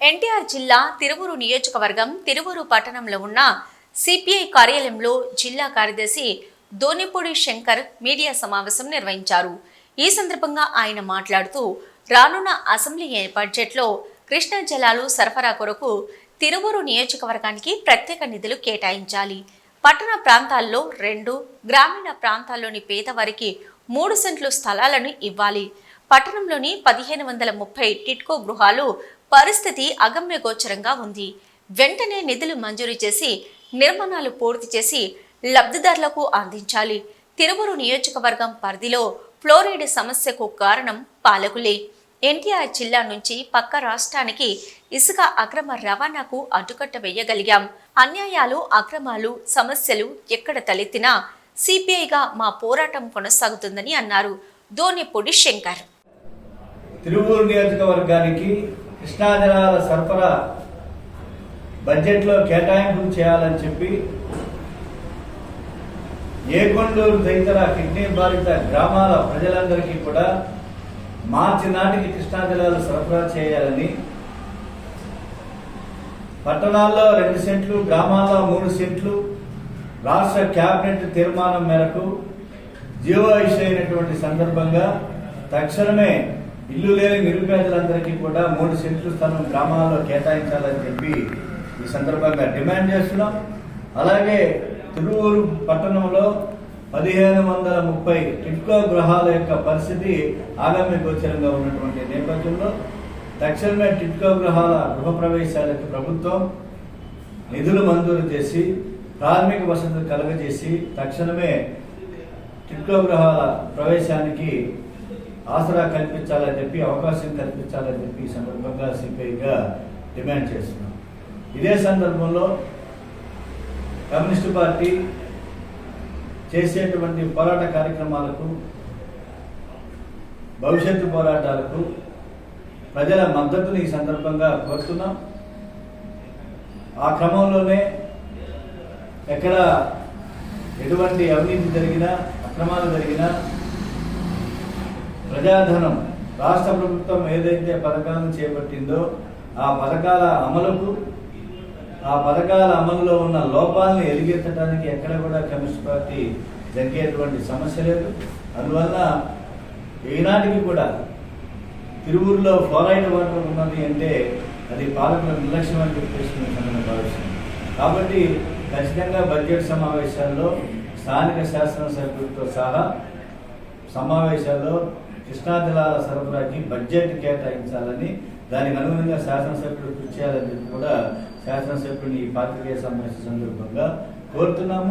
ఎన్టీఆర్ జిల్లా తిరువురు నియోజకవర్గం తిరువురు పట్టణంలో ఉన్న సిపిఐ కార్యాలయంలో జిల్లా కార్యదర్శి దోనిపూడి శంకర్ మీడియా సమావేశం నిర్వహించారు. ఈ సందర్భంగా ఆయన మాట్లాడుతూ రానున్న అసెంబ్లీ బడ్జెట్లో కృష్ణా జలాలు సరఫరా కొరకు తిరువురు నియోజకవర్గానికి ప్రత్యేక నిధులు కేటాయించాలి. పట్టణ ప్రాంతాల్లో రెండు గ్రామీణ ప్రాంతాల్లోని పేదవారికి మూడు సెంట్లు స్థలాలను ఇవ్వాలి. పట్టణంలోని పదిహేను వందల ముప్పై టిట్కో గృహాలు పరిస్థితి అగమ్యగోచరంగా ఉంది. వెంటనే నిధులు మంజూరు చేసి నిర్మాణాలు పూర్తి చేసి లబ్ధిదారులకు అందించాలి. తిరువురు నియోజకవర్గం పరిధిలో ఫ్లోరైడ్ సమస్యకు కారణం పాలకులే. ఎన్టీఆర్ జిల్లా నుంచి పక్క రాష్ట్రానికి ఇసుక అక్రమ రవాణాకు అడ్డుకట్ట వేయగలిగాం. అన్యాయాలు అక్రమాలు సమస్యలు ఎక్కడ తలెత్తినా సిపిఐగా మా పోరాటం కొనసాగుతుందని అన్నారు. దోనిపూడి శంకర్ తిరువూరు నియోజకవర్గానికి కృష్ణా జలాల సరఫరా బడ్జెట్లో కేటాయింపులు చేయాలని చెప్పి ఏకొండూరు తదితర కిడ్నీ బాధిత గ్రామాల ప్రజలందరికీ కూడా మార్చి నాటికి కృష్ణా జలాలు సరఫరా చేయాలని పట్టణాల్లో రెండు సెంట్లు గ్రామాల్లో మూడు సెంట్లు రాష్ట్ర కేబినెట్ తీర్మానం మేరకు జీవో ఇష్యూ అయినటువంటి సందర్భంగా తక్షణమే ఇల్లు లేని నిరుపేదలందరికీ కూడా మూడు సెంట్లు స్థలం గ్రామాల్లో కేటాయించాలని చెప్పి ఈ సందర్భంగా డిమాండ్ చేస్తున్నాం. అలాగే తిరువూరు పట్టణంలో పదిహేను వందల ముప్పై టిట్కో గృహాల యొక్క పరిస్థితి ఆగమ్య గోచరంగా ఉన్నటువంటి నేపథ్యంలో తక్షణమే టిట్కో గృహాల గృహప్రవేశాలకు ప్రభుత్వం నిధులు మంజూరు చేసి ప్రాథమిక వసతులు కలగజేసి తక్షణమే టిట్కో గృహాల ప్రవేశానికి ఆసరా కల్పించాలని చెప్పి అవకాశం కల్పించాలని చెప్పి ఈ సందర్భంగా సిపిఐగా డిమాండ్ చేస్తున్నాం. ఇదే సందర్భంలో కమ్యూనిస్టు పార్టీ చేసేటువంటి పోరాట కార్యక్రమాలకు భవిష్యత్తు పోరాటాలకు ప్రజల మద్దతుని ఈ సందర్భంగా కోరుతున్నాం. ఆ క్రమంలోనే ఎక్కడ ఎటువంటి అవినీతి జరిగినా అక్రమాలు జరిగినా ప్రజాధనం రాష్ట్ర ప్రభుత్వం ఏదైతే పథకాలను చేపట్టిందో ఆ పథకాల అమలుకు ఆ పథకాల అమలులో ఉన్న లోపాలను ఎలిగెత్తడానికి ఎక్కడ కూడా కమ్యూనిస్ట్ పార్టీ జరిగేటువంటి సమస్య లేదు. అందువల్ల ఈనాటికి కూడా తిరువురులో ఫ్లోరైడ్ వాటర్ ఉన్నది అంటే అది పాలకుల నిర్లక్ష్యం అని చెప్పేసి మేము కాబట్టి ఖచ్చితంగా బడ్జెట్ సమావేశాల్లో స్థానిక శాసనసభ్యులతో సహా సమావేశాల్లో కృష్ణాజలాల సరఫరాకి బడ్జెట్ కేటాయించాలని దానికి అనుగుణంగా శాసనసభ్యుడు కృషి చేయాలని చెప్పి కూడా శాసనసభ్యుడిని ఈ పాత్రికేయ సమావేశం సందర్భంగా కోరుతున్నాము.